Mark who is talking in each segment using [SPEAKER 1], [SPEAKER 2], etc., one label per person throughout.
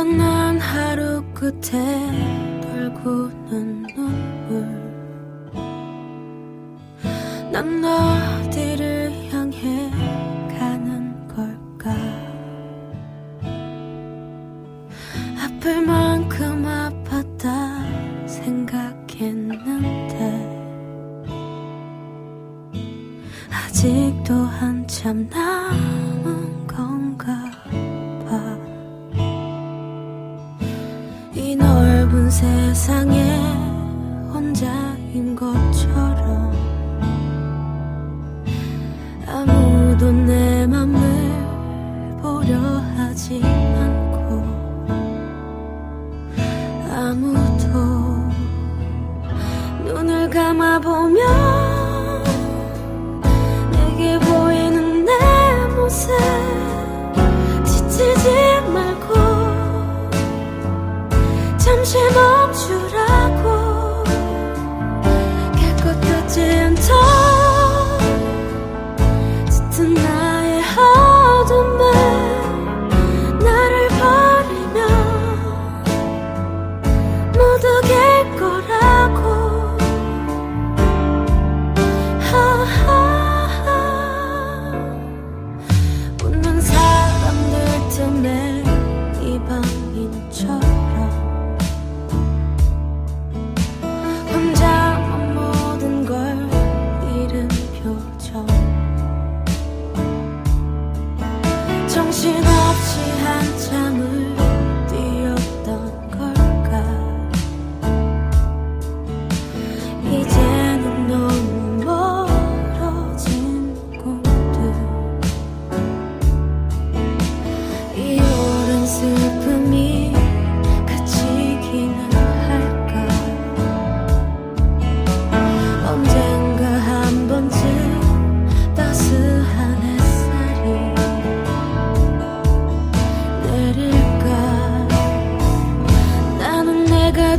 [SPEAKER 1] 고단한 하루 끝에 돌고는 눈물. 난 어디를 향해 가는 걸까? 아플 만큼 아팠다 생각했는데. 아직도 한참 남은 세상에 혼자인 것처럼 아무도 내 맘을 보려 하지 않고 아무도 눈을 감아보면 이방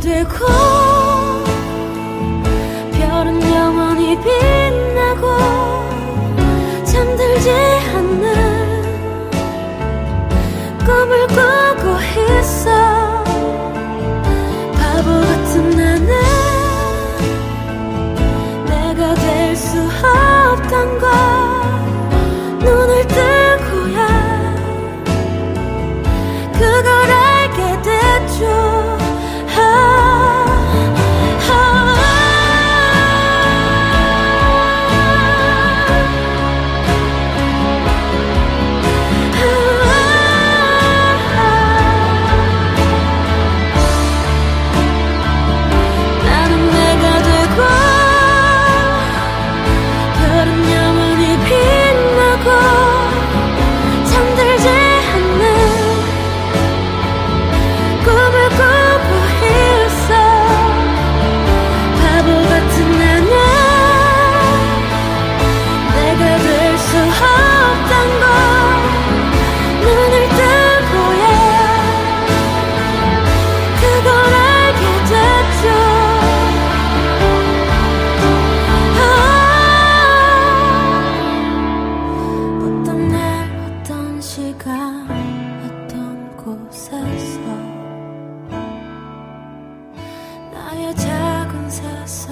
[SPEAKER 1] 되고 별은 영원히 빛나고 잠들지 않는 꿈을 꾸고 있어. 바보 같은 나는 내가 될 수 없던 걸 눈을 뜨고야 그걸 sun.